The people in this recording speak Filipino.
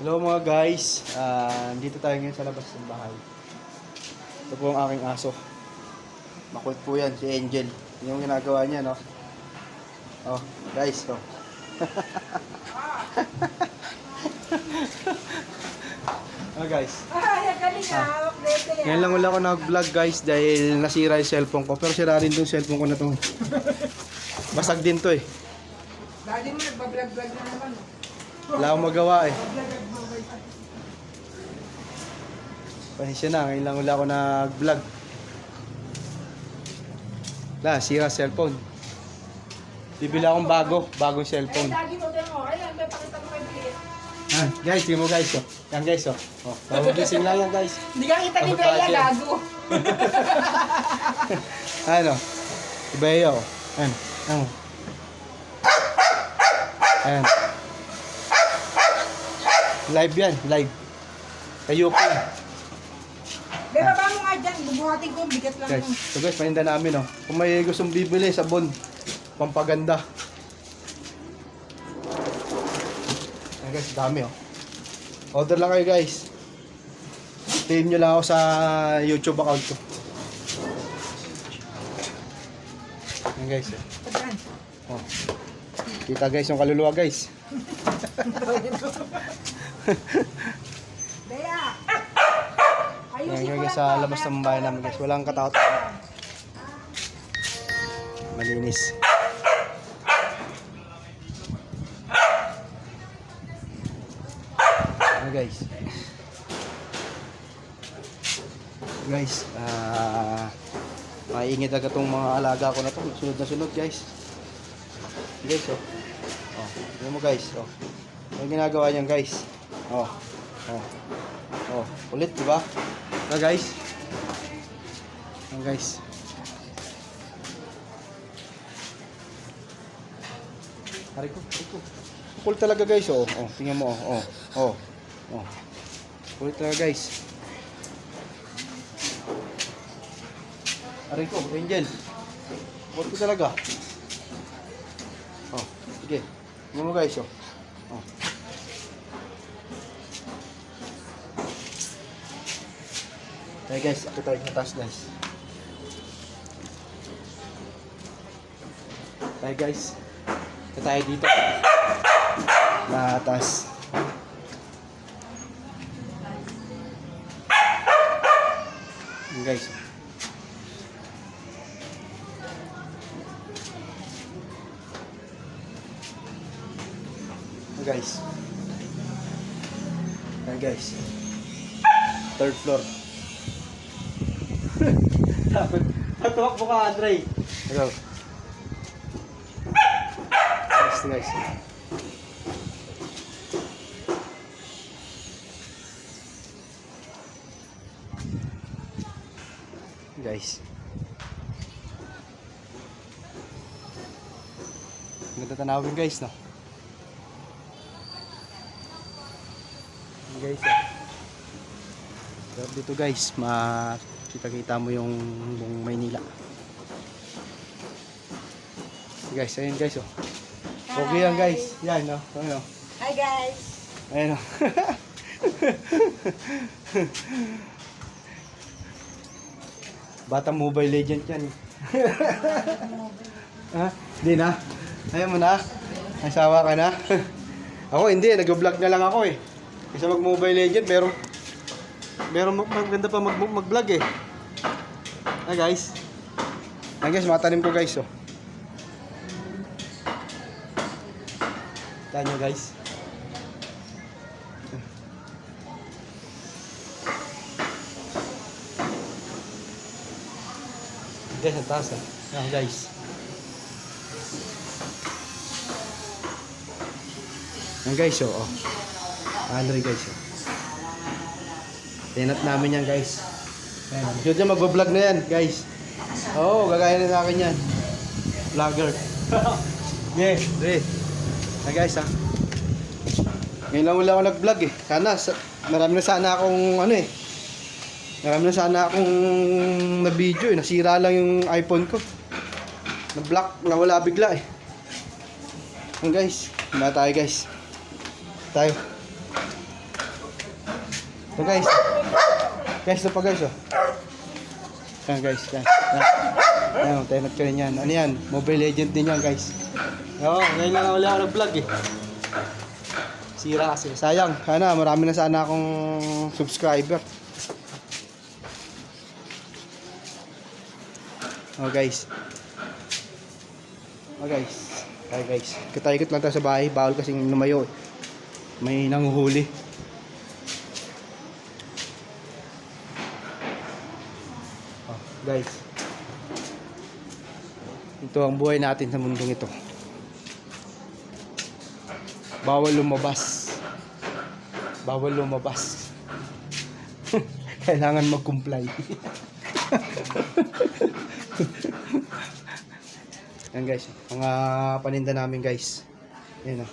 Hello mga guys, Ah, dito tayo ngayon sa labas ng bahay. Ito po ang aking aso. Makulit po yan, si Angel. Yun Yung ginagawa niya, no? Oh, guys, oh. oh guys, ah. Yan. ngayon lang wala ako nag-vlog guys dahil nasira yung cellphone ko. Pero sira rin tong cellphone ko na to. Basag din to eh. Dati mo nagbablog-vlog na naman. Wala akong magawa eh. Pasensya na, ngayon lang wala ako nag-vlog. Wala, sira cellphone. Bibili akong bago, bagong cellphone. Bill. Ah, guys, tingnan mo guys, oh. Yan guys, oh. Oh, mabugising lang yan guys. Hindi ka kita ni Ano Bella, gago. Ano? Iba yun, oh. Ano? Ano? Ayan. Live yan, live. Kayo po. Be, baba mo nga dyan. Bubuhatin ko. Bigat lang Guys, yun. so guys, paninda namin, oh. Kung may gustong bibili, sabon. Pampaganda. Ayan guys, dami, oh. Order lang kayo, guys. Team nyo lang ako sa YouTube account ko. Ayan guys. Pagyan. oh. Kita guys yung kaluluwa, guys. Bea. Ayusin guys, lang sa labas ng bahay namin, guys. Walang katakot. Malinis. Ano guys? Guys, ah maingit agad tong mga alaga ko na to. Sunod na sunod guys. Guys, oh. Oh, mo guys, oh. Ano ginagawa niyan guys? Oh. Oh. Oh, ulit, di ba? Na guys. Ayan guys. Hari ko, hari ko. Cool talaga guys, oh. Oh, tingnan mo, oh. Oh. Oh. oh. Kulit talaga guys. Hari ko, Angel. Ko talaga. Oh, sige. Tingnan mo guys, oh. Oh. Tayo guys, ako tayo sa taas guys. Tayo guys. Ito tayo dito. Na taas. Yun guys. Yun guys. Yun guys. Third floor. Takot. Tumakbo ka, Andre. Hello. Guys, guys. Guys. Ganda tanawin guys, no? Guys, ah. Pero dito guys, makita-kita mo yung buong Maynila. Guys, ayun guys, oh. Okay yan guys. Yan, no? Ano? Hi guys. Ayun, oh. Batang Mobile Legend yan. eh. ha? Hindi na? Ayaw mo na? Asawa ka na? ako hindi, nag-vlog na lang ako eh. Kasi mag Mobile Legend, pero pero mag maganda pa mag mag-vlog eh. Ah guys. Ah guys, mga tanim ko guys oh. Taan nyo guys. Guys, ang taas ah. Yan guys. Yan guys oh. oh. Ano rin guys oh. Tinat namin yan guys. Ayan. Niya magbablog na yan guys. Oo, oh, gagaya na sa akin yan. Vlogger. yeah, re. Na guys ha. Ngayon lang wala ako nag-vlog eh. Sana, sa, marami na sana akong ano eh. Marami na sana akong na video eh. Nasira lang yung iPhone ko. Na-block, nawala bigla eh. Yan guys, na tayo guys. Tayo. So guys. Guys, ito pa guys oh. Yan guys, yan. Yan. Yan, tenant ko yan. Ano yan? Mobile Legend din yan guys. Oo, ngayon lang wala ako nag-vlog eh. Sira kasi. Sayang. Sana, marami na sana akong subscriber. Oh guys. Oh guys. Hi guys. Ikot-ikot lang tayo sa bahay. Bawal kasing lumayo eh. May nanguhuli. Guys. Ito ang buhay natin sa mundong ito. Bawal lumabas. Bawal lumabas. Kailangan mag-comply. Yan guys, mga paninda namin guys. Yan oh.